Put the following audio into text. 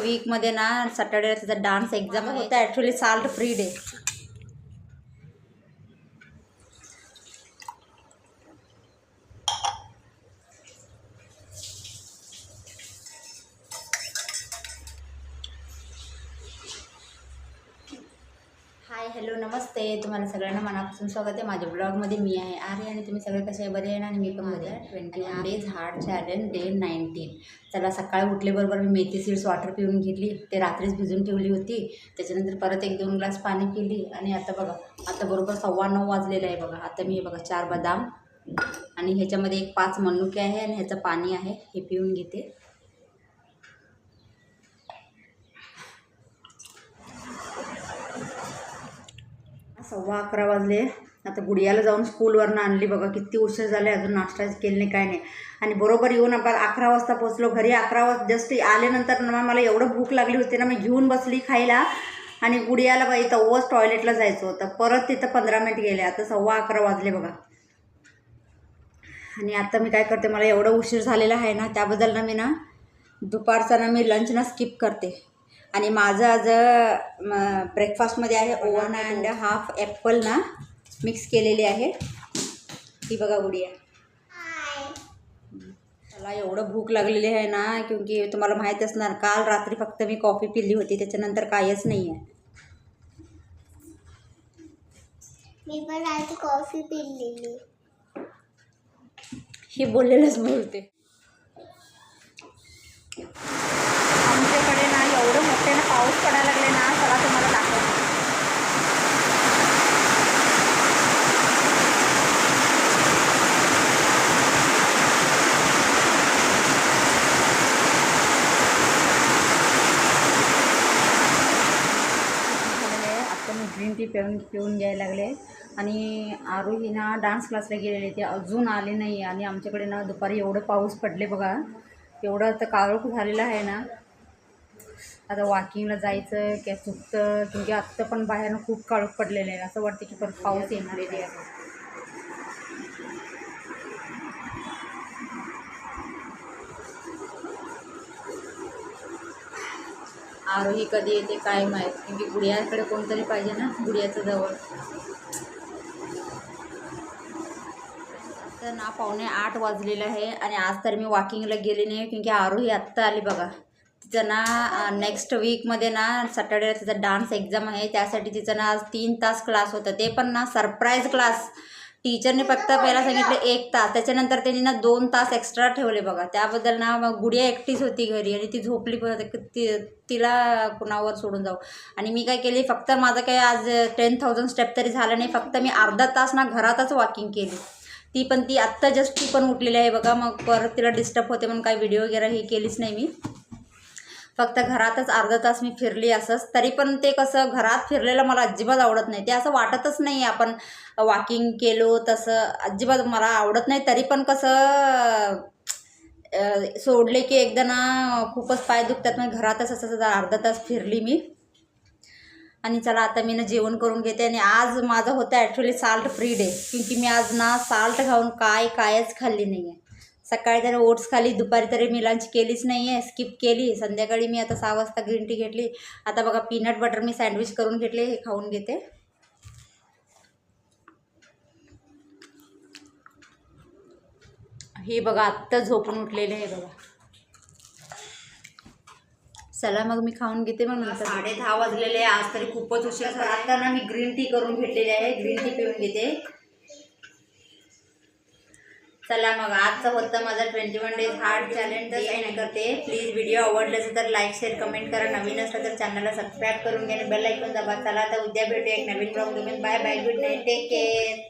वीकमध्ये ना सॅटर्डेला त्याचा डान्स एक्झाम होता. Actually salt free day hi hello नमस्ते. तुम्हाला सगळ्यांना मनापासून स्वागत आहे. माझ्या ब्लॉगमध्ये मी आहे आर्य आणि तुम्ही सगळे कसे बरे आहे आणि मी पण मध्ये twenty days hard challenge day nineteen. चला सकाळी उठल्याबरोबर मी मेथी सीड्स वॉटर पिऊन घेतली. ते रात्रीच भिजून ठेवली होती. त्याच्यानंतर परत एक दोन ग्लास पाणी पिली. आणि आता बघा आता बरोबर सव्वा नऊ वाजलेलं आहे बघा. आता मी बघा चार बदाम. आणि ह्याच्यामध्ये एक पाच मनुके आहे आणि ह्याचं पाणी आहे. हे पिऊन घेते. सव्वा अकरा वाजले. आता गुडियाला जाऊन स्कूलवरनं आणली. बघा किती उशीर झाले अजून नाश्ता केले नाही काय नाही. आणि बरोबर येऊन आपण अकरा वाजता पोचलो घरी अकरा वाजता जस्ट आल्यानंतर ना मला एवढं भूक लागली होती ना मी घेऊन बसली खायला. आणि गुडियाला बाई तव्वाच टॉयलेटला जायचं होतं. परत तिथं पंधरा मिनिट गेले. आता सव्वा अकरा वाजले बघा. आणि आता मी काय करते मला एवढं उशीर झालेला आहे ना त्याबद्दल ना मी ना दुपारचा ना मी लंच ना स्किप करते. आणि माझं आज ब्रेकफास्टमध्ये आहे ओवन अँड हाफ ॲपल ना मिक्स केलेली आहे. ती बघा गुडिया. मला एवढं भूक लागलेली आहे ना क्योंकि तुम्हाला माहीत असणार काल रात्री फक्त मी कॉफी पिली होती त्याच्यानंतर काहीच नाही आहे मी पण आज कॉफी पिलेली. हे बोललेलंच बोलते आमच्याकडे ना एवढं मोठ्यानं पाऊस पडायला लागले ना चला तुम्हाला दाखवते झालेलं आहे ती पिऊन पिऊन घ्यायला लागले. आणि आरोही ना डान्स क्लासला गेलेले ते अजून आले नाही. आणि आमच्याकडे ना दुपारी एवढं पाऊस पडले बघा. एवढं आता काळोख झालेलं आहे ना. आता वॉकिंगला जायचं किंवा चुकतं क्योंकि आत्ता पण बाहेरनं खूप काळोख पडलेलं आहे. असं वाटतं की परत पाऊस येणार आहे. आरोही कधी येते काय माहीत. की गुडियाकडे कोणतरी पाहिजे ना गुडियाचं जवळ. तर ना पावणे आठ वाजलेलं आहे आणि आज तर मी वॉकिंगला गेले नाही की आरोही आत्ता आली बघा. तिचं ना नेक्स्ट वीकमध्ये ना सॅटर्डेला तिचा डान्स एक्झाम आहे. त्यासाठी तिचं ना आज तीन तास क्लास होतं. ते पण ना सरप्राईज क्लास टीचरने फक्त पहिला सांगितलं एक तास. त्याच्यानंतर त्यांनी ना दोन तास एक्स्ट्रा ठेवले बघा. त्याबद्दल ना मग गुडिया एकटीच होती घरी आणि ती झोपली पण ती तिला कुणावर सोडून जाऊ. आणि मी काय केली फक्त माझं काय आज टेन थाउजंड स्टेप तरी झालं नाही. फक्त मी अर्धा तास ना घरातच वॉकिंग केली. ती पण ती आत्ता जस्ट ती पण उठलेली आहे बघा. मग परत तिला डिस्टर्ब होते म्हणून काही व्हिडिओ वगैरे हे केलीच नाही मी. फक्त घरातच अर्धा तास मी फिरली असंच. तरी पण ते कसं घरात फिरलेलं मला अजिबात आवडत नाही. ते असं वाटतच नाही आपण वॉकिंग केलो तसं. अजिबात मला आवडत नाही. तरी पण कसं सोडले की एकदा ना खूपच पाय दुखतात. मग घरातच असं अर्धा तास फिरली मी. आणि चला आता मी ना जेवण करून घेते. आणि आज माझं होतं ॲक्च्युली साल्ट फ्री डे क्योंकि मी आज ना साल्ट खाऊन काय कायच खाल्ली नाही आहे सकाळी तर ओट्स खाली दुपारी तरी मी लंच केलीच नाही आहे स्किप केली. संध्याकाळी मी आता सहा वाजता ग्रीन टी घेतली. आता बघा पीनट बटर मी सँडविच करून घेतले हे खाऊन घेते. हे बघा आत्ता झोपून उठलेले आहे बघा. चला मग मी खाऊन घेते मग नंतर. साडे दहा वाजलेले आहे आज तरी खूपच उशीर झाला. आता ना मी ग्रीन टी करून घेतलेली आहे. ग्रीन टी पिऊन घेते. चला मग आजचं होतं माझं twenty one days hard challenge नाही करते. प्लीज व्हिडिओ आवडलं असेल तर लाईक शेअर कमेंट करा. नवीन असलं तर चॅनलला सबस्क्राईब करून घ्या बेल ऐकून दाबा. चला आता उद्या भेटूया एक नवीन ब्लॉग घेऊन bye bye good night take care